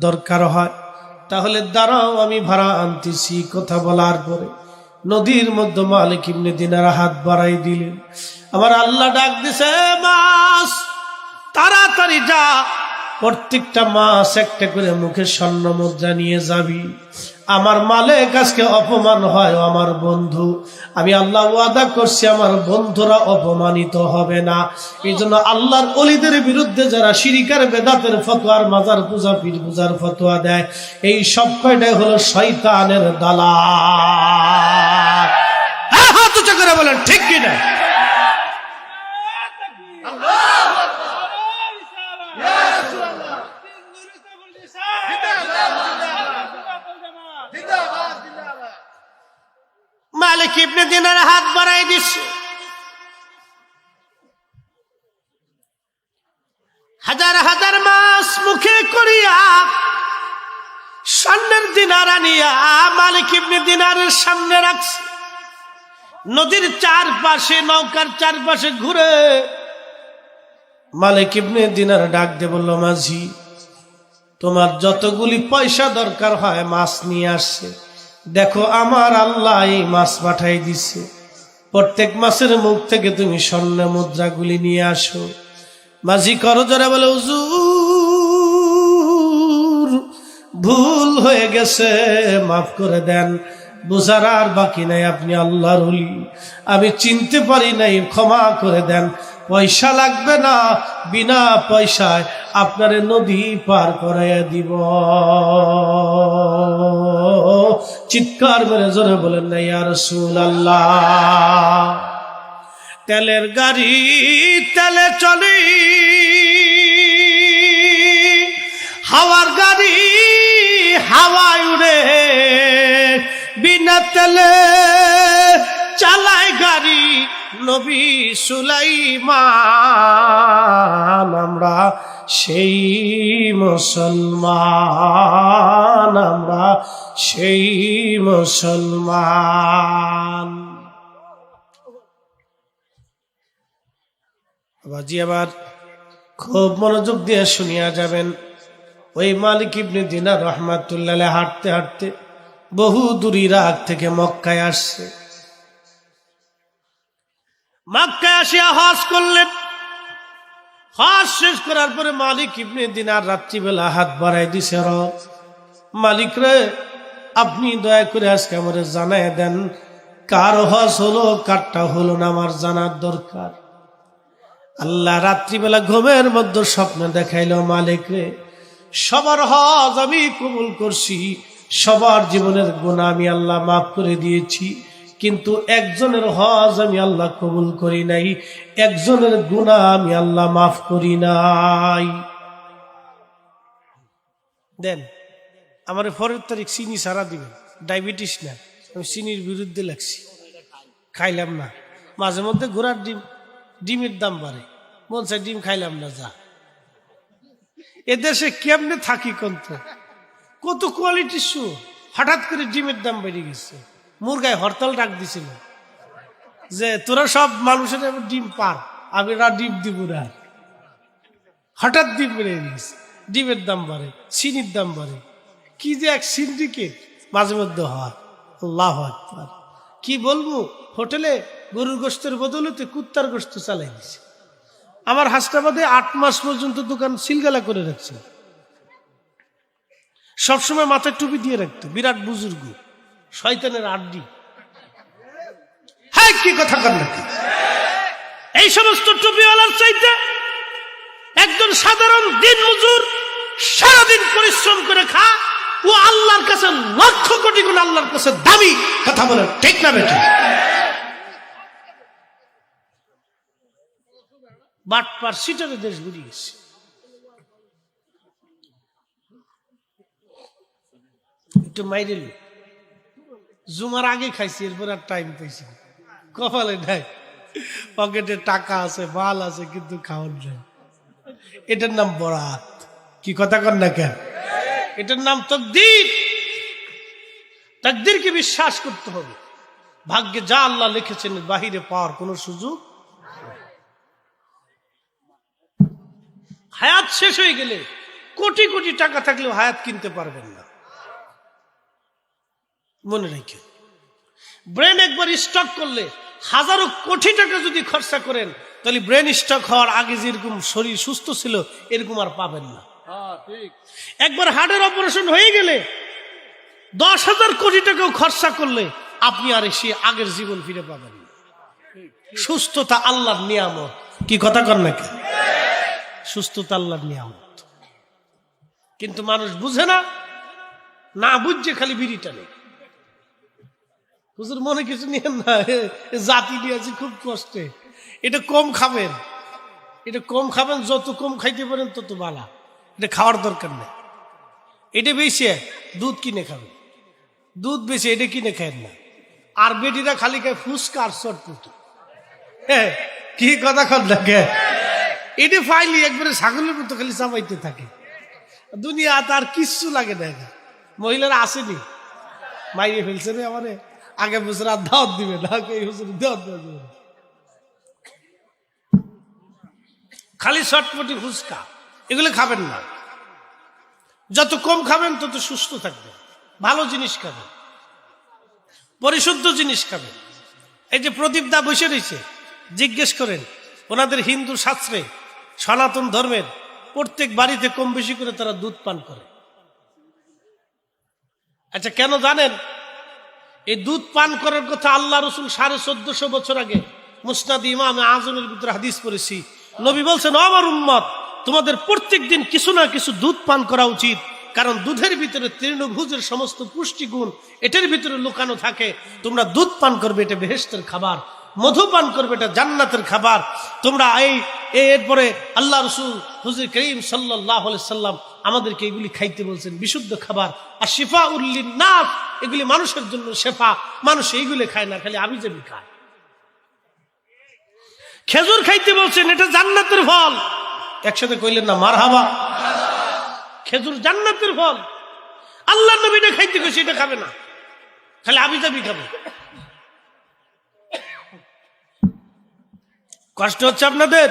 দরকার হয়। তাহলে দাঁড়াও, আমি ভাড়া আনতেছি কথা বলার পরে। নদীর মধ্যে মালিক ইমনি দিনার হাত বাড়াই দিলেন। আমার আল্লাহ ডাক দিছে মাস তাড়াতাড়ি যা। প্রত্যেকটা মাছ একটা করে মুখে স্বর্ণ মুদ্রা নিয়ে যাবি। আমার মালিক আজকে অপমান হয় আমার বন্ধু। আমি আল্লাহ ওয়াদা করছি, আমার বন্ধুরা অপমানিত হবে না। এই জন্য আল্লাহর অলিদের বিরুদ্ধে যারা শিরিকার, বেদাতের ফতোয়ার, মাজার পূজা, পীর পূজার ফতোয়া দেয়, এই সব কয়টাই হলো শয়তানের দালা হ্যাঁ হাত উঁচু করে বলেন, ঠিক কিনা? মালিক ইবনে দিনার হাত বাড়াই দিচ্ছে। হাজার হাজার মাস মুখে করিয়া স্বর্ণের দিনার আনিয়া মালিক ইবনে দিনারের সামনে রাখছে। নদীর চারপাশে, নৌকার চারপাশে ঘুরে মালিক ইবনে দিনার ডাক দে বলল, মাঝি, তোমার যতগুলি পয়সা দরকার হয় মাছ নিয়ে আসছে। দেখো, আমার আল্লাহ এই মাছ পাঠাই দিছে। প্রত্যেক মাসের মুখ থেকে তুমি স্বর্ণ মুদ্রাগুলি নিয়ে আসো। মাঝি করজরা বলে, হুজুর, ভুল হয়ে গেছে, মাফ করে দেন। বোঝার আর বাকি নাই, আপনি আল্লাহর হলি আমি চিনতে পারি নাই, ক্ষমা করে দেন। পয়সা লাগবে না, বিনা পয়সায় আপনারে নদী পার করাইয়া দিব। চিৎকার মেরে জোরে বলেন না ইয়ার আল্লাহ তেলের গাড়ি, তেলে চলি। হাওয়ার গাড়ি, হাওয়ায় উড়ে। বিনা তেলে চালায় গাড়ি, নবী সুলাইমান, আমরা সেই মুসলমান, আমরা সেই মুসলমান। বাজি আবার খুব মনোযোগ দিয়ে শুনিয়া যাবেন। ওই মালিক ইবনে দিনার রহমাতুল্লাহ হাঁটতে হাঁটতে বহু দূর ইরাক থেকে মক্কায় আসছে। মক্কায় আসিয়া হজ করলেন। হজ শেষ করার পরে মালিক ইবনে দিনার রাত্রিবেলা হাত বাড়াই দিছে, রব, মালিক রে, আপনি দয়া করে আজকে আমার জানাই দেন, কার হজ হলো, কারটা হলো না, আমার জানার দরকার। আল্লাহ রাত্রিবেলা ঘুমের মধ্যে স্বপ্ন দেখাইল, মালিক রে, সবার হজ আমি কবুল করছি, সবার জীবনের গুণা আমি আল্লাহ মাফ করে দিয়েছি। কিন্তু একজনের হজ আমি আল্লাহ কবুল করি নাই, একজনের গুণা আমি আল্লাহ মাফ করি নাই। দেন, আমার পরের তারিখ চিনি সারা দিবেন, ডায়াবেটিস না, আমি চিনির বিরুদ্ধে লাগছি। খাইলাম না, মাঝে মধ্যে ঘোড়ার ডিম, ডিমের দাম বাড়ে। মন চাই ডিম খাইলাম না, যা। এদেশে কেমনে থাকি কন্ত? কত কোয়ালিটি শু হঠাৎ করে ডিমের দাম বেড়ে গেছে। মুরগায় হরতাল ডাক দিছিল যে, তোরা সব মানুষের ডিম পার, আমি না ডিম দিব না। হঠাৎ ডিম বেড়ে গেছে। ডিমের দাম বাড়ে, চিনির দাম বাড়ে। কি যে এক সিন্ডিকেট মাঝে মধ্যে আকবার। কি বলব, হোটেলে গরুর গোস্তের বদলেতে কুত্তার গোস্ত চালাই দিছে। আমার হাসনাবাদে আট মাস পর্যন্ত দোকান সিলগালা করে রাখছে। সবসময় মাথায় টুপি দিয়ে রাখতো, বিরাট বুজুর্গ। শয়তানের আড্ডি। হ্যাঁ কি কথা কর নাকি? এই সমস্ত টুপিওয়ালার চাইতে একজন সাধারণ দিন মজুর সারাদিন পরিশ্রম করে খা ও আল্লাহর কাছে লক্ষ কোটি গুণ আল্লাহর কাছে দামি। কথা বলে ঠিক না বেঠিক বাটপার সিটারে দেশ ঘুরিয়ে গেছে। একটু মাইরেল জুমার আগে খাইছি, এরপর আর টাইম পাইছি কপালে নাই। পকেটে টাকা আছে, মাল আছে, কিন্তু খাওয়ার নাই। এটার নাম বরাত। কি কথা কর না কেন? এটার নাম তকদির। তকদিরকে বিশ্বাস করতে হবে। ভাগ্যে যা আল্লাহ লিখেছেন, বাহিরে পাওয়ার কোনো সুযোগ হায়াত শেষ হয়ে গেলে কোটি কোটি টাকা থাকলেও হায়াত কিনতে পারবেন না। মনে রেখে ব্রেন একবার স্টক করলে হাজারো কোটি টাকা যদি খরচা করেন তাহলে ব্রেন স্টক হওয়ার আগে যেরকম শরীর সুস্থ ছিল এরকম আর পাবেন না। একবার হার্টের অপারেশন হয়ে গেলে দশ হাজার কোটি টাকাও খরচা করলে আপনি আর সে আগের জীবন ফিরে পাবেন না। সুস্থতা আল্লাহর নিয়ামত। কি কথা কর নাকি সুস্থতা আল্লাহর নিয়ামত। কিন্তু মানুষ বুঝে না না বুঝছে খালি বিড়ি টানে হুজুর মনে কিছু নিয়েন না। জাতি নিয়েছি খুব কষ্টে। এটা কম খাবেন। এটা কম খাবেন যত কম খাইতে পারেন তত বালা। এটা খাওয়ার দরকার নেই। এটা বেশি দুধ কিনে খাবেন। দুধ বেশি এটা কিনে খায় না। আর বেটিরা খালি খায় ফুচকা আর চটপুটি। হ্যাঁ, কি কথা কর দেখে এটা ফাইলি একবারে ছাগলের মতো খালি চাপাইতে থাকে। দুনিয়া তার কিচ্ছু লাগে না মহিলারা আসেনি। মাইরে ফেলছে রে আমারে। আগে বছর আর দাওয়াত দিবে না এই বছর দাওয়াত না। খালি চটপটি ফুচকা, এগুলো খাবেন না। যত কম খাবেন, তত সুস্থ থাকবেন ভালো জিনিস খাবেন, পরিশুদ্ধ জিনিস খাবেন। এই যে প্রদীপ দা বসে রয়েছে, জিজ্ঞেস করেন, ওনাদের হিন্দু শাস্ত্রে সনাতন ধর্মের প্রত্যেক বাড়িতে কম বেশি করে তারা দুধ পান করে। আচ্ছা কেন জানেন? এই দুধ পান করার কথা আল্লাহ রসুল সাড়ে চোদ্দশো বছর আগে মুসনাদ ইমাম আজমের ভিতরে হাদিস করেছি নবী বলছেন, "ও আমার উম্মত, তোমাদের প্রত্যেক দিন কিছু না কিছু দুধ পান করা উচিত, কারণ দুধের ভিতরে তৃণভুজের সমস্ত পুষ্টিগুণ, এটার ভিতরে লুকানো থাকে। তোমরা দুধ পান করবে, এটা বেহেস্তের খাবার। মধু পান করবে, এটা জান্নাতের খাবার। তোমরা এই এরপরে আল্লাহ রসুল হুজুর করিম সাল্লাহ সাল্লাম আমাদেরকে এগুলি খাইতে বলছেন, বিশুদ্ধ খাবার। আর শিফা উল্লিন নাথ এগুলি মানুষের জন্য শেফা। মানুষ এইগুলি খায় না, খালি আমি যাবি খায়। খেজুর খাইতে বলছেন, এটা জান্নাতের ফল। একসাথে কইলেন না মার হাবা খেজুর জান্নাতের ফল। আল্লাহ নবীটা খাইতে কইছে, এটা খাবে না। খালি আবি যাবি খাবে। কষ্ট হচ্ছে আপনাদের?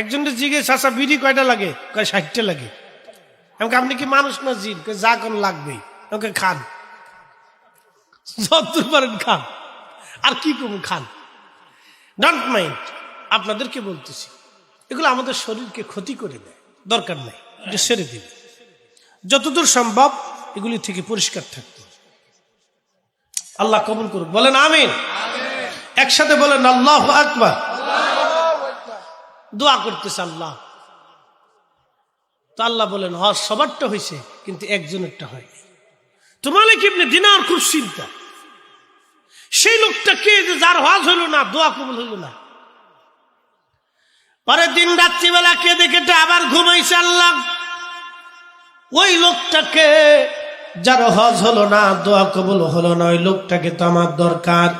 একজনের জিজ্ঞেস আসা বিড়ি কয়টা লাগে? কয়, ষাটটা লাগে। আমাকে আপনি কি মানুষ না জিন? যা কোন লাগবে আমাকে খান। যতদূর পারেন খান। আর কি করব, খান। ডোন্ট মাইন্ড আপনাদেরকে বলতেছি, এগুলো আমাদের শরীরকে ক্ষতি করে দেয়। দরকার নাই, এটা সেরে দিবে যতদূর সম্ভব এগুলি থেকে পরিষ্কার থাকতে আল্লাহ কবুল করুক। বলেন আমিন। একসাথে বলেন, আল্লাহ আকবার। দোয়া করতেছে আল্লাহ। তো আল্লাহ বলেন হজ সবারটা হয়েছে, কিন্তু একজনেরটা হয়নি। তোমার কিবনে দিনার খুব চিন্তা। সেই লোকটা কে যে যার হজ হইল না, দোয়া কবুল হইল না। পরে দিন রাত্রিবেলা কে দেখে আবার ঘুমাইছে আল্লাহ। ওই লোকটাকে যার হজ হলো না, দোয়া কবুল হলো না, ওই লোকটাকে তো আমার দরকার।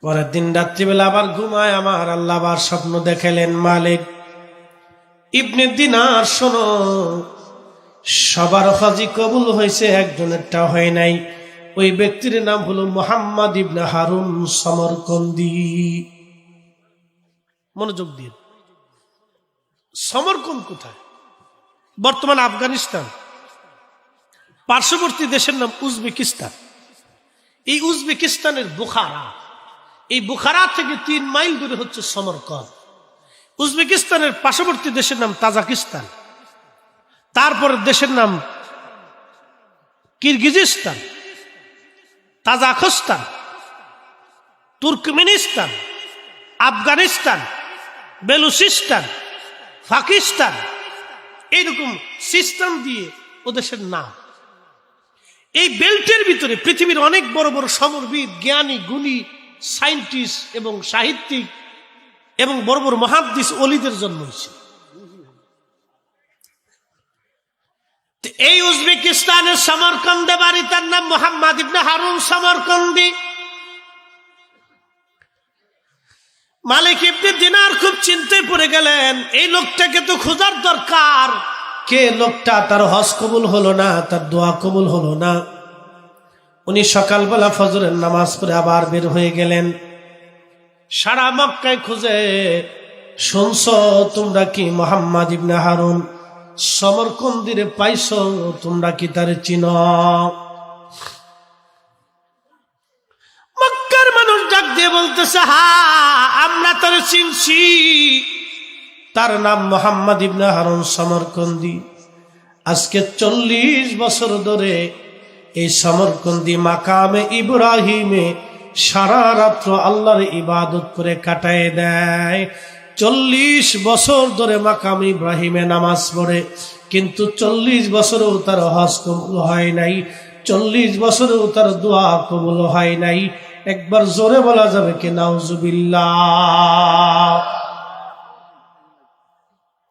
পরের দিন রাত্রিবেলা আবার ঘুমায়, আমার আল্লাহ আবার স্বপ্ন দেখালেন মালিক। ইবনে দিনার, শোনো, সবার হজি কবুল হয়েছে একজনেরটা হয় নাই। ওই ব্যক্তির নাম হলো মোহাম্মদ ইবনে হারুন সমরকন্দি। মনোযোগ দিয়ে। সমরকন্দ কোথায়? বর্তমান আফগানিস্তান। পার্শ্ববর্তী দেশের নাম উজবেকিস্তান। এই উজবেকিস্তানের বুখারা। এই বুখারা থেকে তিন মাইল দূরে হচ্ছে সমরকন্দ। উজবেকিস্তানের পার্শ্ববর্তী দেশের নাম তাজাকিস্তান। তারপর দেশের নাম কিরগিজিস্তান, তাজাখস্তান, তুর্কমেনিস্তান, আফগানিস্তান, বেলুচিস্তান, পাকিস্তান, এইরকম সিস্টেম দিয়ে ওদেশের নাম। এই বেল্টের ভিতরে পৃথিবীর অনেক বড় বড় সমরবিদ জ্ঞানী, গুণী সায়েন্টিস্ট এবং সাহিত্যিক এবং বড় বড় মহাদ্দিস অলিদের জন্ম হয়েছে এই উজবেকিস্তানের সমরকন্দে বাড়ি, তার নাম মোহাম্মদ ইবনে হারুন সমরকন্দি। মালিক ইবনে দিনার খুব চিন্তায় পড়ে গেলেন, এই লোকটাকে তো খোঁজার দরকার। কে লোকটা? তার হজ কবুল হলো না, তার দোয়া কবুল হলো না। উনি সকালবেলা ফজরের নামাজ পড়ে আবার বের হয়ে গেলেন। সারা মক্কায় খুঁজে শুনছ, তোমরা কি মোহাম্মদ ইবনে হারুন? সমরকন্দিরে পাইছ, তোমরা কি তার চিন? মক্কার মানুষ ডাক দিয়ে বলতেছে, হা, আমরা তার চিনছি। তার নাম মোহাম্মদ ইবনে হারুন সমরকন্দি। আজকে চল্লিশ বছর ধরে এই সমরকন্দি মাকামে ইব্রাহিমে সারা রাত্র আল্লাহর ইবাদত করে কাটায় দেয়। চল্লিশ বছর ধরে মাকাম ইব্রাহিমে নামাজ পড়ে, কিন্তু চল্লিশ বছরেও তার হজ কবুল হয় নাই। চল্লিশ বছরেও তার দোয়া কবুল হয় নাই। একবার জোরে বলা যাবে কি নাউজুবিল্লাহ।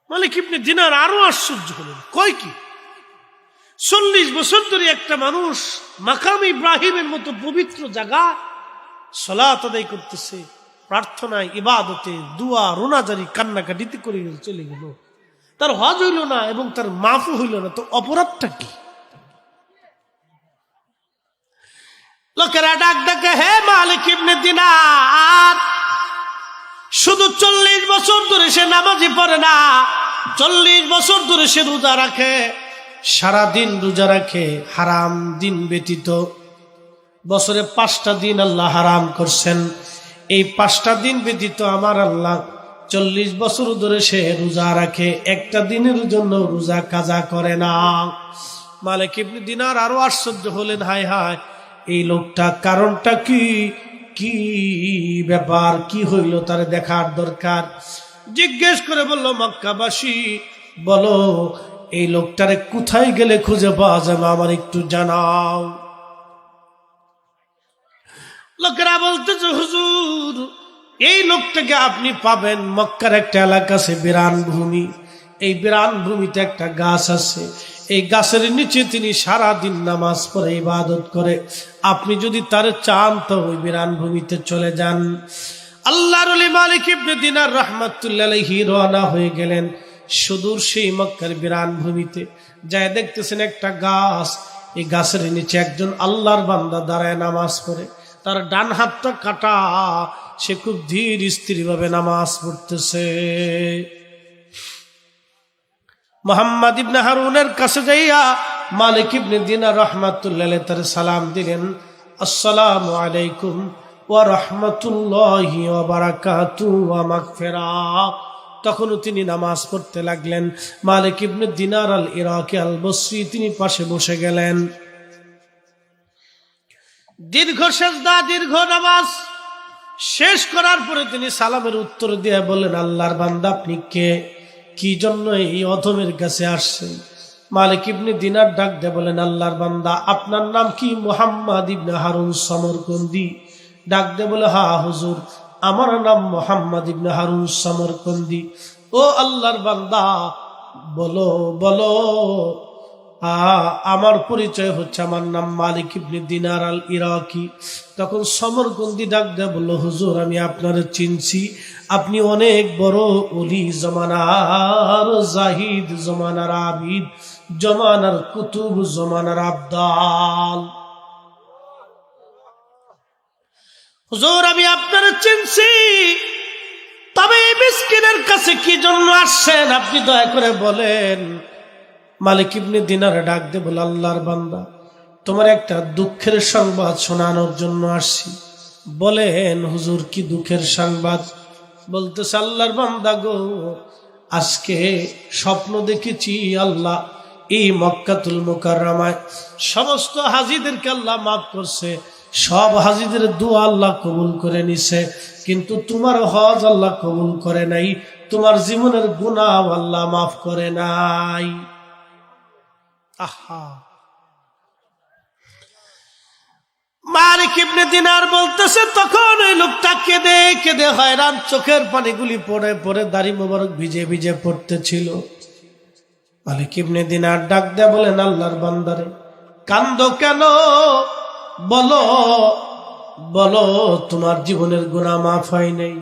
মালিক ইবনে দিনার আরও আশ্চর্য হলেন। কয় কি? চল্লিশ বছর ধরে একটা মানুষ মাকাম ইব্রাহিমের মতো পবিত্র জায়গা সলাত আদায় করতেছে, প্রার্থনায়, ইবাদতে, দুয়া, রোনাজারি, কান্নাকাটিতে করে চলে গেল। তার হজ হইল না এবং তার মাফও হইল না, তো অপরাধটা কি? লোকেরা ডাক ডাকে, হে মালিক ইবনে দিনার, শুধু চল্লিশ বছর ধরে সে নামাজি পড়ে না, চল্লিশ বছর ধরে সে রোজা রাখে। সারা দিন রোজা রাখে, হারাম দিন ব্যতীত। বছরে পাঁচটা দিন আল্লাহ হারাম করছেন। এই পাঁচটা দিন ব্যতীত আমার আল্লাহ চল্লিশ বছর ধরে সে রোজা রাখে, একটা দিনের জন্য রোজা কাজা করে না। মালিক ইবনে দিনার আরও আশ্চর্য হলেন, হায় হায়, এই লোকটা কারণটা কি? কি ব্যাপার? কি হইল তার দেখার দরকার? জিজ্ঞেস করে বলল, মক্কাবাসী, বলো এই লোকটারে কোথায় গেলে খুঁজে পাওয়া যাবে আমার একটু জানাও? লোকেরা বলতেছে, হুজুর, এই লোকটাকে আপনি পাবেন মক্কার একটা এলাকা আছে বিরান ভূমি। এই বিরান ভূমিতে একটা গাছ আছে। এই গাছের নিচে তিনি সারা দিন নামাজ পড়ে, ইবাদত করে। আপনি যদি তার চান, তো ওই বিরান ভূমিতে চলে যান। আল্লাহর আলী মালিক রওনা হয়ে গেলেন। সুদূর সেই মক্কার বিরান ভূমিতে। যায় দেখতেছেন একটা গাছ, এই গাছের নিচে একজন আল্লাহর বান্দা দাঁড়ায় নামাজ পড়ে। তার ডান হাতটা কাটা, সে খুব ধীর স্থির ভাবে নামাজ পড়তেছে। মোহাম্মদ ইবনে হারুনের কাছে যাইয়া মালিক ইবনে দিনা রহমাতুল্লাহ তার সালাম দিলেন, আসসালাম আলাইকুম ওয়া রহমতুল্লাহি ওয়া বারাকাতু ওয়া মাগফিরা তখনও তিনি নামাজ পড়তে লাগলেন। মালিক ইবনে দিনার আল ইরাকি আল বসরি তিনি পাশে বসে গেলেন। দীর্ঘ সেজদা, দীর্ঘ নামাজ শেষ করার পরে তিনি সালামের উত্তর দিয়ে বললেন, আল্লাহর বান্দা, আপনি কে? কি জন্য এই অধমের কাছে আসছেন? মালিক ইবনে দিনার ডাক দিয়ে বলেন আল্লাহর বান্দা, আপনার নাম কি? মোহাম্মদ ইবনে হারুন সমরকন্দি? ডাক দিয়ে বলে হা হুজুর আমার নাম মোহাম্মদ ইবনে হারুন সমরকন্দি। ও আল্লাহর বান্দা, বলো বলো। আমার পরিচয় হচ্ছে, আমার নাম মালিক ইবনে দিনার আল ইরাকি তখন সমরকন্দি ডাক দেয় বলল, হুজুর, আমি আপনার চিনছি। আপনি অনেক বড় অলি জমানার জাহিদ, জমানার আবিদ, জমানার কুতুব, জমানার আবদাল। হুজুর, আমি আপনার চিনছি। তবে এই মিসকিনের কাছে কি জন্য আসছেন, আপনি দয়া করে বলেন। মালিক ইবনে দিনারে ডাক দে বলে, আল্লাহর বান্দা, তোমার একটা দুঃখের সংবাদ শোনানোর জন্য আসছি। বলেন, হুজুর, কি দুঃখের সংবাদ? বলতেছে, আল্লাহর বান্দা গো, আজকে স্বপ্ন দেখেছি আল্লাহ এই মক্কাতুল মুকাররামায়। সমস্ত হাজিদেরকে আল্লাহ মাফ করছে। সব হাজিদের দোয়া আল্লাহ কবুল করে নিছে। কিন্তু তোমার হজ আল্লাহ কবুল করে নাই, তোমার জীবনের গুনাহ আল্লাহ মাফ করে নাই। আহা। মালিক ইবনে দিনার বলতেছে, তখন লোকটা কেঁদে কেঁদে চোখের দাড়ি ভিজে ভিজে পড়তেছিল। ডাক দেয়া বলেন, আল্লাহর বান্দারে, কান্দ কেন? বলো বলো, তোমার জীবনের গুণা মাফ হয় নাই।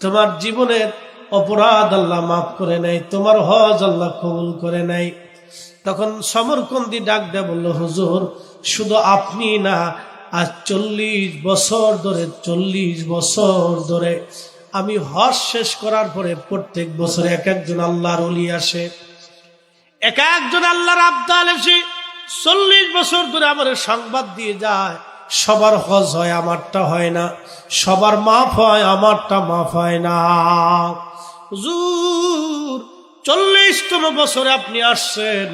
তোমার জীবনের অপরাধ আল্লাহ মাফ করে নাই, তোমার হজ আল্লাহ কবুল করে নাই। তখন সমরকন্দি ডাক দেয়া বলল, হুজুর, শুধু আপনি না, আজ চল্লিশ বছর ধরে, চল্লিশ বছর ধরে আমি হজ শেষ করার পরে প্রত্যেক বছর এক একজন আল্লাহর অলি আসে। এক একজন আল্লাহর আবদাল এসে চল্লিশ বছর ধরে আমার সংবাদ দিয়ে যায়, সবার হজ হয়, আমারটা হয় না। সবার মাফ হয়, আমারটা মাফ হয় না। হুজুর, চল্লিশতম বছরে আপনি আসছেন,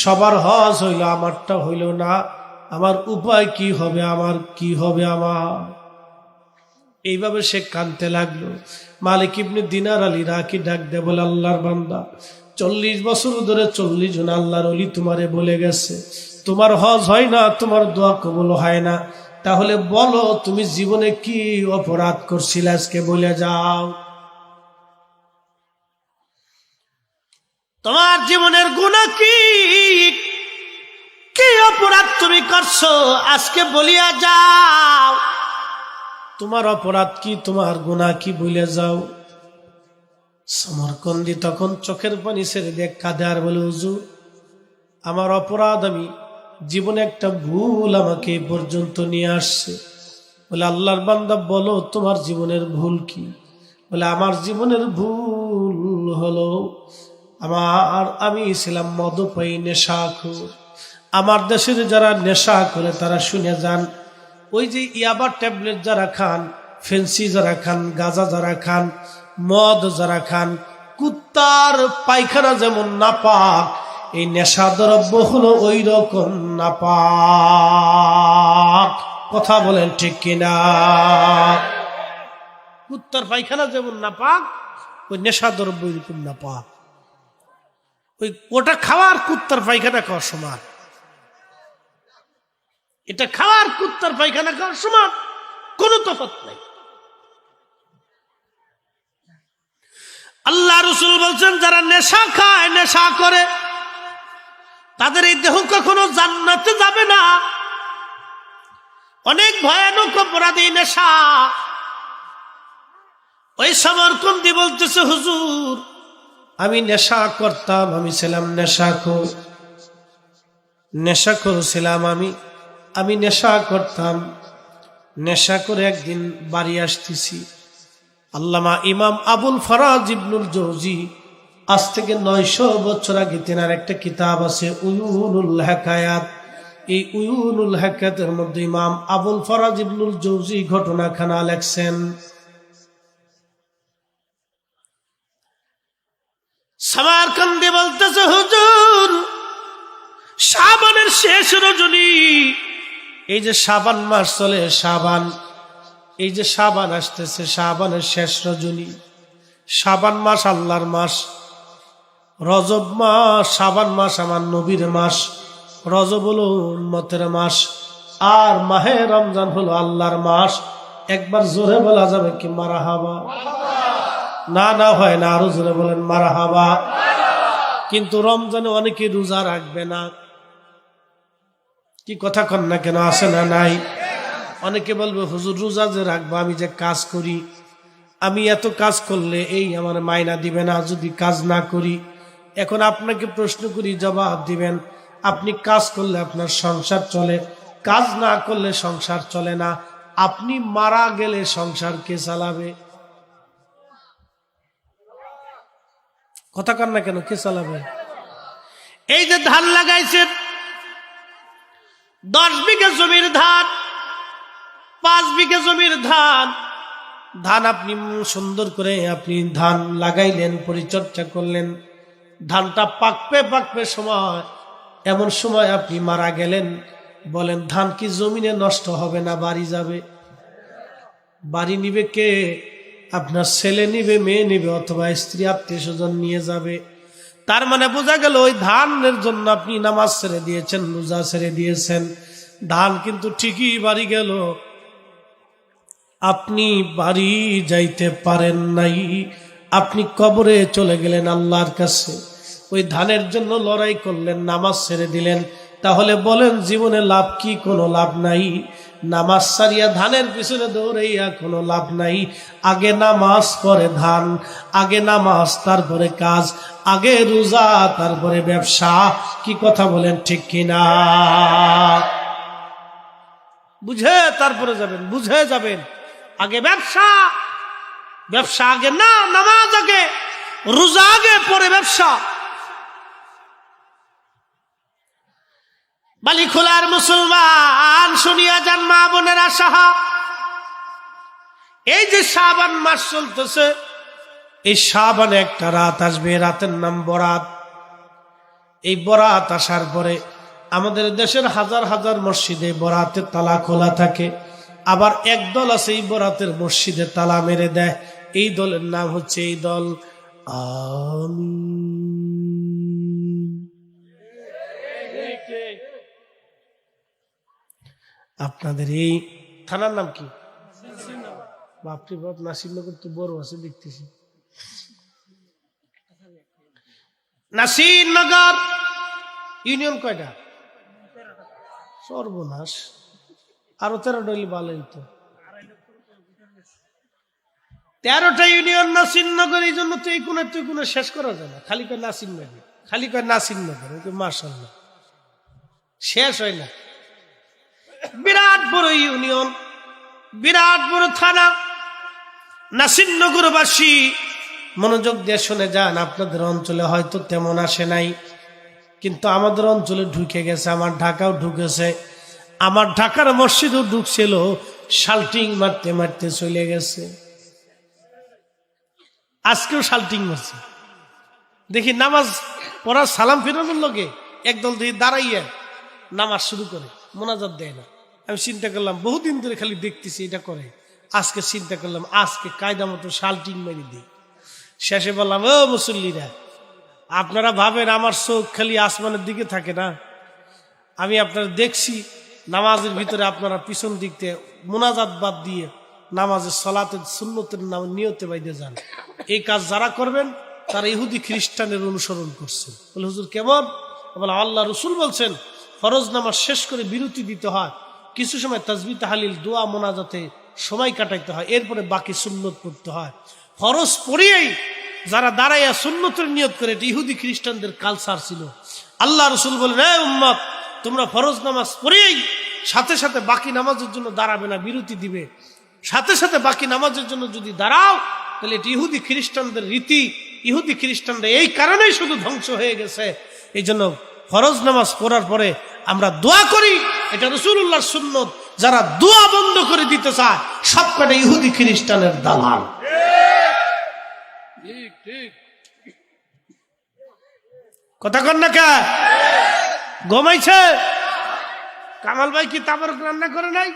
সবার হজ হইল, আমারটা হইল না। আমার উপায় কি হবে, আমার কি হবে আমার? এইভাবে সে কানতে লাগল। মালিক ইবনে দিনার আলী রাখি ডাক দে বলে, আল্লাহর বান্দা চল্লিশ বছর ধরে চল্লিশ জন আল্লাহর অলি তোমারে বলে গেছে। তোমার হজ হয় না, তোমার দোয়া কবল হয় না। তাহলে বলো, তুমি জীবনে কি অপরাধ করছিলে আজকে বলে যাও। তোমার জীবনের গুণা কি? কি অপরাধ তুমি করছ আজকে বলিয়া যাও। তোমার অপরাধ কি, তোমার গুণা কি বলে যাও। সমরকন্দি তখন চোখের পানি ছেড়ে দেখ কাঁদে আর বলে উজু আমার অপরাধ আমি জীবনে একটা ভুল আমাকে পর্যন্ত নিয়ে আসছে। বলে, আল্লাহর বান্দা, বলো তোমার জীবনের ভুল কি? বলে, আমার জীবনের ভুল হলো, আমার, আমি ছিলাম মদপাই নেশাখোর। আমার দেশের যারা নেশা করে তারা শুনে যান, ওই যে ইয়াবার ট্যাবলেট যারা খান, ফেন্সি যারা খান, গাজা যারা খান মদ যারা খান, কুত্তার পায়খানা যেমন নাপাক, এই নেশা দ্রব্য হলো ওই রকম নাপাক। কথা বলেন ঠিক কিনা? কুত্তার পায়খানা যেমন নাপাক, ওই নেশা দ্রব্য এরকম নাপাক। ওই ওটা খাওয়ার কুত্তার পায়খানা খাওয়ার সমান। এটা খাওয়ার কুত্তার পায়খানা খাওয়ার সমান, কোনো তফাৎ নাই। আল্লাহ রসুল বলছেন, যারা নেশা খায়, নেশা করে, তাদের এই দেহ কখনো জান্নাতে যাবে না। অনেক ভয়ানক অপরাধী নেশা। ওই সমরকন্দি বলতেছে, হুজুর, আমি নেশা করতাম, আমি ছিলাম নেশাখোর। নেশাখোর ছিলাম আমি আমি নেশা করতাম। নেশা করে একদিন বাড়ি আসতেছি। আল্লামা ইমাম আবুল ফরাজ ইবনুল জৌজি, আজ থেকে নয়শো বছর আগে তেনার একটা কিতাব আছে উয়ুনুল হেকায়াত। এই উয়ুনুল হেকায়াতের মধ্যে ইমাম আবুল ফরাজ ইবনুল জৌজি ঘটনাখানা লেখছেন, সামারকান্দি বলতেছে, হুজুর সাবানের শেষ রজনী, এই যে সাবান মাস চলে সাবান এই যে সাবান আসতেছে সাবানের শেষ রজনী। সাবান মাস আল্লাহর মাস। রজব মাস সাবান মাস আমার নবীর মাস। রজব হলো উন্মতের মাস। আর মাহে রমজান হলো আল্লাহর মাস। একবার জোরে বলা যাবে কি মারা হাবা না না হয় না, আরও জোরে বলেন মারা হাবা কিন্তু রমজানে অনেকে রোজা রাখবে না। কি কথা কন না কেন আসে না নাই? অনেকে বলবে, হুজুর, রোজা যে রাখব, আমি যে কাজ করি, আমি এত কাজ করলে এই আমার মায়না দিবে না, যদি কাজ না করি? এখন আপনাকে প্রশ্ন করি, জবাব দিবেন, আপনি কাজ করলে আপনার সংসার চলে, কাজ না করলে সংসার চলে না, আপনি মারা গেলে সংসার কে চালাবে? কথা কন না কেন, কে চালাবে? এই যে ধান লাগাইছে দশ বিঘা জমির ধান পাঁচ বিঘা জমির ধান। ধান আপনি সুন্দর করে আপনি ধান লাগাইলেন, পরিচর্যা করলেন। ধানটা পাকবে পাকবে সময়, এমন সময় আপনি মারা গেলেন। বলেন, ধান কি জমিনে নষ্ট হবে না বাড়ি যাবে? বাড়ি নিবে কে? আপনার ছেলে নিবে, মেয়ে নিবে, অথবা স্ত্রী, আত্মীয় স্বজন নিয়ে যাবে। তার মানে বোঝা গেল, ওই ধানের জন্য আপনি নামাজ ছেড়ে দিয়েছেন, রোজা ছেড়ে দিয়েছেন। ধান কিন্তু ঠিকই বাড়ি গেল। আপনি বাড়ি যাইতে পারেন নাই। আপনি কবরে চলে গেলেন আল্লাহর কাছে। ওই ধানের জন্য লড়াই করলেন, নামাজ ছেড়ে দিলেন। তাহলে বলেন, জীবনে লাভ কি? কোনো লাভ নাই। নামাজ সারিয়া ধানের পিছনে দৌড়াইয়া কোনো লাভ নাই। আগে নামাজ পরে ধান, আগে নামাজ, তারপরে কাজ, আগে রোজা, তারপরে ব্যবসা। কি কথা বলেন, ঠিক কিনা বুঝে তারপরে যাবেন, বুঝে যাবেন। আগে ব্যবসা ব্যবসা আগে না, নামাজ আগে, রোজা আগে, পরে ব্যবসা। বালি খোলার মুসলমান, শুনিয়া যান মা বোনেরা সাহা। এই যে শাবান মাস চলতেছে, এই শাবানে একটা রাত আসবে রাতের নাম বরাত। এই বরাত আসার পরে আমাদের দেশের হাজার হাজার মসজিদে বরাতের তালা খোলা থাকে। আবার এক দল আছে এই বরাতের মসজিদে তালা মেরে দেয়। এই দলের নাম হচ্ছে এই দল। আপনাদের এই থানার নাম কি? বাপরে বাপ নাসিরনগর তো বড় আছে, দেখতেছি। নাসিরনগর ইউনিয়ন কয়টা? সর্বনাশ। আরও তেরোটা হইলে ভালো হইতো। তেরোটা ইউনিয়ন নাসিরনগর এই জন্য তো এই তুই শেষ করা যায় না। খালি কয় নাসিরনগর খালি কয় নাসিরনগর মার্শাল্লাহ শেষ হয় না। বিরাট বড় ইউনিয়ন বিরাট বড় থানা। নাসিরনগরবাসী মনোযোগ দিয়ে শুনে যান, আপনাদের অঞ্চলে হয়তো তেমন আসে নাই। কিন্তু আমাদের অঞ্চলে ঢুকে গেছে, আমার ঢাকাও ঢুকেছে। আমার ঢাকার মসজিদও ঢুকছিল, শাল্টিং মারতে মারতে চলে গেছে। আজকেও শাল্টিং মারছে। দেখি নামাজ পড়ার সালাম ফেরানোর লোকে একদল দিয়ে দাঁড়াইয়া নামাজ শুরু করে, মোনাজাত দেয় না। আমি চিন্তা করলাম, বহুদিন ধরে খালি দেখতেছি এটা করে। আজকে চিন্তা করলাম, আজকে কায়দা মতো শাল্টিং মারি দিই। শেষে বললাম, ও মুসল্লিরা, আপনারা ভাবেন আমার চোখ খালি আসমানের দিকে থাকে না? আমি আপনারা দেখছি নামাজের ভিতরে আপনারা পিছন দিক থেকে মোনাজাত বাদ দিয়ে নামাজের সলাতের, সুন্নতের নাম নিয়তে বাইদে যান। এই কাজ যারা করবেন, তারা ইহুদি খ্রিস্টানের অনুসরণ করছেন। বলে হুজুর, কেমন? বলে, আল্লাহ রসুল বলছেন, ফরজ নামাজ শেষ করে বিরতি দিতে হয়। কিছু সময় তাজবি তাহালিল, দোয়া মোনাজাতে সময় কাটাইতে হয়। এরপরে বাকি সুন্নত পড়তে হয়। ফরজ পড়িয়েই যারা দাঁড়াইয়া সুন্নতের নিয়ত করে, এটা ইহুদি খ্রিস্টানদের কালচার ছিল। আল্লাহ রসুল বলেন উম্মত তোমরা ফরজ নামাজ পড়েই সাথে সাথে বাকি নামাজের জন্য দাঁড়াবে না বিরতি দিবে। সাথে সাথে বাকি নামাজের জন্য যদি দাঁড়াও তাহলে এটি ইহুদি খ্রিস্টানদের রীতি। ইহুদি খ্রিস্টানরা এই কারণেই শুধু ধ্বংস হয়ে গেছে। এই জন্য ফরজ নামাজ পড়ার পরে আমরা দোয়া করি এটা রসুল্লাহর সুন্নত যারা দোয়া বন্ধ করে দিতে চায় সব কটা ইহুদি খ্রিস্টানের দালাল। কথা কন না কে? ঘুমাইছে? কামাল ভাই কি তাবরক রান্না করে নাই?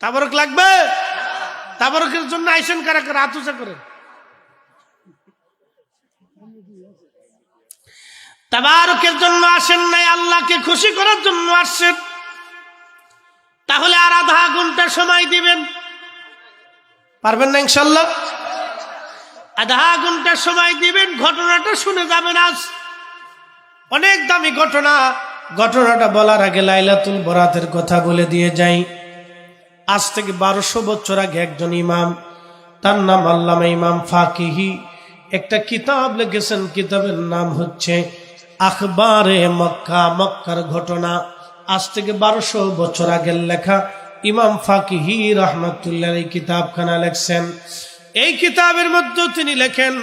তাবরক লাগবে? তাবরকের জন্য আইসেন কারা করে? আতুচা করেন তাবারকের জন্য আসেন নাই, আল্লাহকে খুশি করার জন্য আসছেন। তাহলে আর আধা ঘণ্টা সময় দিবেন। পারবেন না ইনশাল্লাহ? আধা ঘণ্টা সময় দিবেন, ঘটনাটা শুনে যাবেন আজ। অনেক দামি ঘটনা। ঘটনাটা বলার আগে লাইলাতুল বরাতের কথা বলে দিয়ে যাই। আজ থেকে বারোশো বছর আগে একজন ইমাম, তার নাম আল্লামা ইমাম ফাকিহি, একটা কিতাব লিখেছেন। কিতাবের নাম হচ্ছে আখবারে মক্কা, মক্কার ঘটনা। আজ থেকে বারোশো বছর আগের লেখা। ইমাম ফাকিহি রহমতুল্লাহ এই কিতাবখানা লেখছেন এই কিতাবের মধ্যে তিনি লেখেন,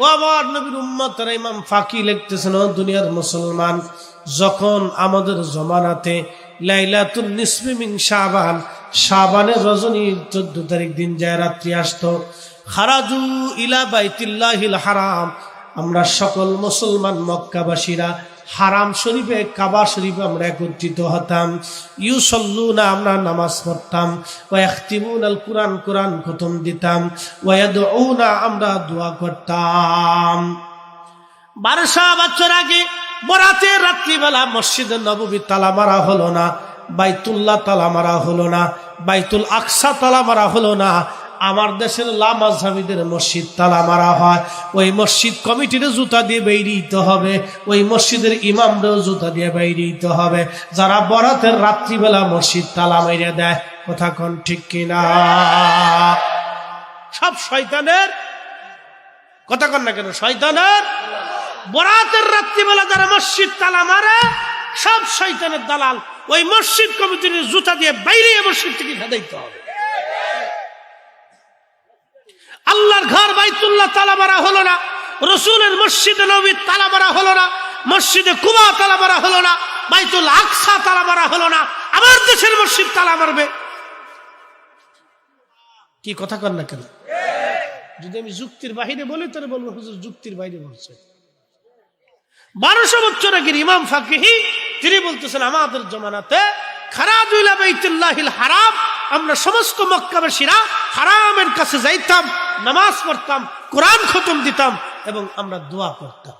ও আমার নবীর উম্মতরা ইমাম ফাকি লিখতেছেন, ও দুনিয়ার মুসলমান, যখন আমাদের জমানাতে লাইলাতুল নিসমিমিং শাবান, শাবানের রজনীর চোদ্দ তারিখ দিন যায় রাত্রি আসতো, খারাজু ইলা বাইতিল্লাহিল হারাম, আমরা সকল মুসলমান মক্কাবাসীরা হারাম শরীফে, কাবা শরীফে আমরা একত্রিত হতাম। ইউসল্লু না আমরা নামাজ পড়তাম। ওয়াক্তিমুন আল কোরআন কোরআন খতম দিতাম। ওয়াদউনা আমরা দোয়া করতাম। বারোশো বছর আগে বরাতে রাত্রিবেলা মসজিদে নববী তালা মারা হলো না, বাইতুল্লাহ তালা মারা হলো না, বাইতুল আকসা তালা মারা হলো না আমার দেশের লামাজহাবিদের মসজিদ তালা মারা হয়। ওই মসজিদ কমিটির জুতা দিয়ে বেরিয়ে হবে। ওই মসজিদের ইমামরাও জুতা দিয়ে বেরিয়ে হবে। যারা বরাতের রাত্রিবেলা মসজিদ তালা মেরে দেয়, কথা কোন ঠিক কিনা? সব শয়তানের? কথা কন না কেন, শয়তানের? বরাতের রাত্রিবেলা যারা মসজিদ তালা মারে, সব শয়তানের দালাল। ওই মসজিদ কমিটির জুতা দিয়ে বাইরে মসজিদ থেকে খেদাইতে হবে। আল্লাহর ঘর বাইতুল্লাহ তালা মারা হলো না। রসুলের মসজিদে নবী তালা মারা হলো না। মসজিদে কুবা তালা মারা হলো না। বাইতুল আকসা তালা মারা হলো না। আমার দেশের মসজিদ তালা মারবে। কি কথা কর না কেন? যদি আমি যুক্তির বাহিরে বলি, তাহলে বলব, হুজুর যুক্তির বাইরে বলছে। বারোশো বছর আগের ইমাম ফাকিহি, তিনি বলতেছেন, আমাদের জমানাতে বাইতুল্লাহিল হারাম, আমরা সমস্ত মক্কাবাসীরা হারামের কাছে যাইতাম। নামাজ পড়তাম, কোরআন খতম দিতাম এবং আমরা দোয়া করতাম।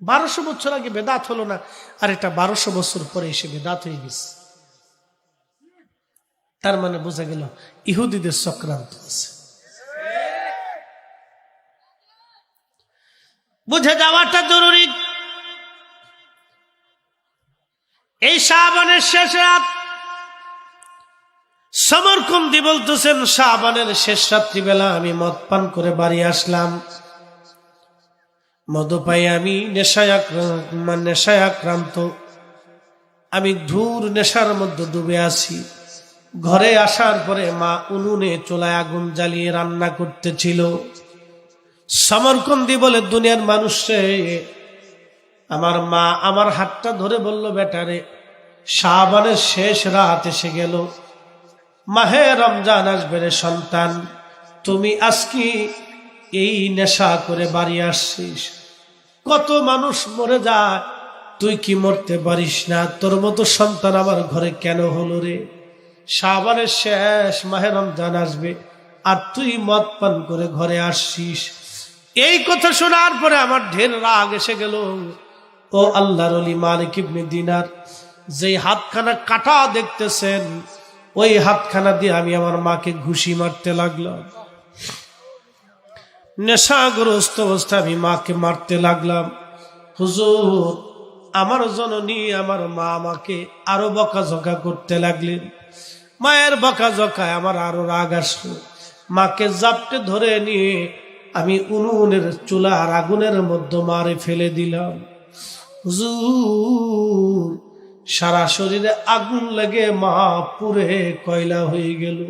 বারোশো বছর আগে বেদাত হলো না, আর এটা বারোশো বছর পরে এসে বেদাত হয়ে গেছে। তার মানে বোঝা গেল, ইহুদিদের চক্রান্ত আছে। বুঝে যাওয়াটা জরুরি। এই শাহবানের শেষ রাত সমরকন্দি বলতেছেন শাহবানের শেষ রাত্রিবেলা আমি মদ পান করে বাড়ি আসলাম। মদ পাই আমি নেশায় নেশায় আক্রান্ত। আমি ধূর নেশার মধ্যে ডুবে আছি। ঘরে আসার পরে মা উনুনে চোলায় আগুন জ্বালিয়ে রান্না করতেছিল। সমরকন্দি বলে, দুনিয়ার মানুষে আমার মা আমার হাতটা ধরে বলল বেটারে শাহবানের শেষ রাত এসে গেল। মাহে রমজান আসবে রে সন্তান। তুমি আজকে এই নেশা করে বাড়ি আসছিস। কত মানুষ মরে যায়, তুই কি মরতে পারিস না? তোর মতো সন্তান আমার ঘরে কেন হলো রে? শাহবানের শেষ মাহে রমজান আসবে, আর তুই মদ পান করে ঘরে আসছিস। এই কথা শোনার পরে আমার ঢের রাগ এসে গেল। ও আল্লাহর মালিক ইবনে দিনার, যেই হাতখানা কাটা দেখতেছেন ওই হাতখানা দিয়ে আমি আমার মাকে ঘুষি মারতে লাগলাম। নেশাগ্রস্ত অবস্থা আমি মাকে মারতে লাগলাম। হুজুর, আমার জননী, আমার মা আমাকে আরও বকাঝকা করতে লাগলেন। মায়ের বকাঝকায় আমার আরও রাগ আসলো। মাকে জাপটে ধরে নিয়ে আমি উনুনের চুলার আগুনের মধ্যে মারে ফেলে দিলাম। হুজুর সারা শরীরে আগুন লেগে মা পুরে কয়লা হয়ে গেল।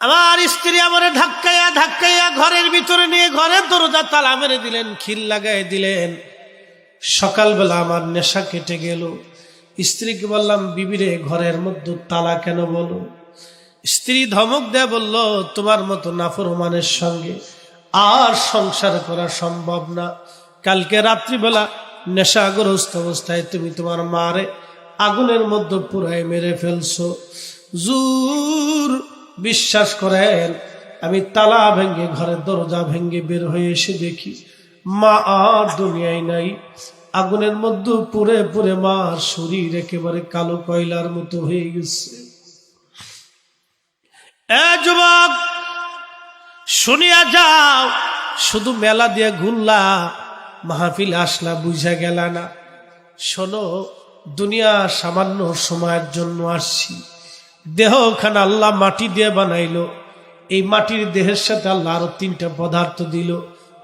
আমার স্ত্রী আমার ধাক্কাইয়া ধাক্কাইয়া ঘরের ভিতরে নিয়ে ঘরের দরজা তালা মেরে দিলেন, খিল লাগাই দিলেন। সকালবেলা আমার নেশা কেটে গেল। স্ত্রীকে বললাম, বিবিরে, ঘরের মধ্যে তালা কেন বলো? স্ত্রী ধমক দেয়া বলল, তোমার মতো নাফরমানের সঙ্গে আর সংসার করা সম্ভব না। কালকে রাত্রিবেলা নেশাগ্রস্ত অবস্থায় তুমি তোমার মারে আগুনের মধ্যে পুরাই মেরে ফেলছো। জুর, বিশ্বাস করেন, আমি তালা ভেঙ্গে ঘরের দরজা ভেঙ্গে বের হয়ে এসে দেখি মা আর দুনিয়ায় নাই। আগুনের মধ্যে পুরে পুরে মার শরীর একেবারে কালো কয়লার মতো হয়ে গেছে। শুনিয়া যাও, শুধু মেলা দিয়ে ঘুরলা। মাহফিল আসলা, বুঝা গেল না। শোনো, দুনিয়া সামান্য সময়ের জন্য আসছি। দেহখানা আল্লাহ মাটি দিয়ে বানাইলো। এই মাটির দেহের সাথে আল্লাহ আরও তিনটা পদার্থ দিল।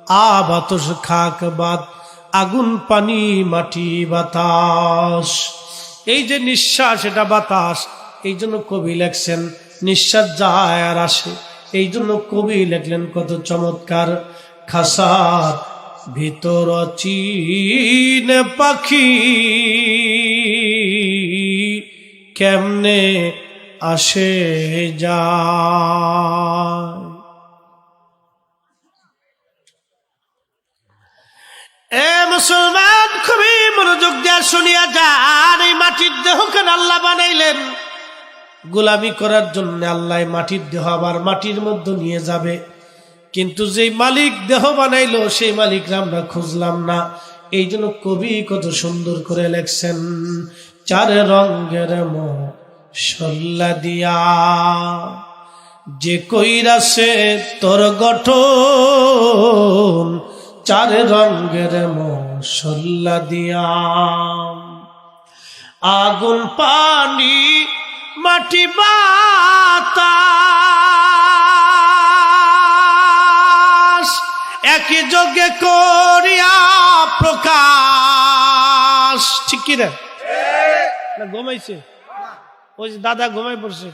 আ বাতস খাক, বাত, আগুন, পানি, মাটি, বাতাস। এই যে নিঃশ্বাস, এটা বাতাস। এই জন্য কবি লেখছেন, নিঃশ্বাস যায় আর আসে। এই জন্য কবি লেখলেন কত চমৎকার। খাসার ভিতর চীন পাখি কেমনে আসে যা এ মুসলমান, খুবই মনোযোগ দেওয়া শুনিয়া যান, এই মাটির দেহখান আল্লাহ বানাইলেন। গোলামি করার জন্য আল্লাহ মাটির দেহ আবার মাটির মধ্যে নিয়ে যাবে। কিন্তু যেই মালিক দেহ বানাইলো, সেই মালিক আমরা খুঁজলাম না। এই জন্য কবি কত সুন্দর করে লেখছেন, চার রঙের মশল্লা দিয়া যে কইরাছে তোর গঠন, চার রঙের মশল্লা দিয়া। আগুন, পানি, মাটি, বাতাস একই যোগে করিয়া প্রকাশ। ঠিক কি রে ঘুমাইছে। ওই দাদা ঘুমাই পড়ছে।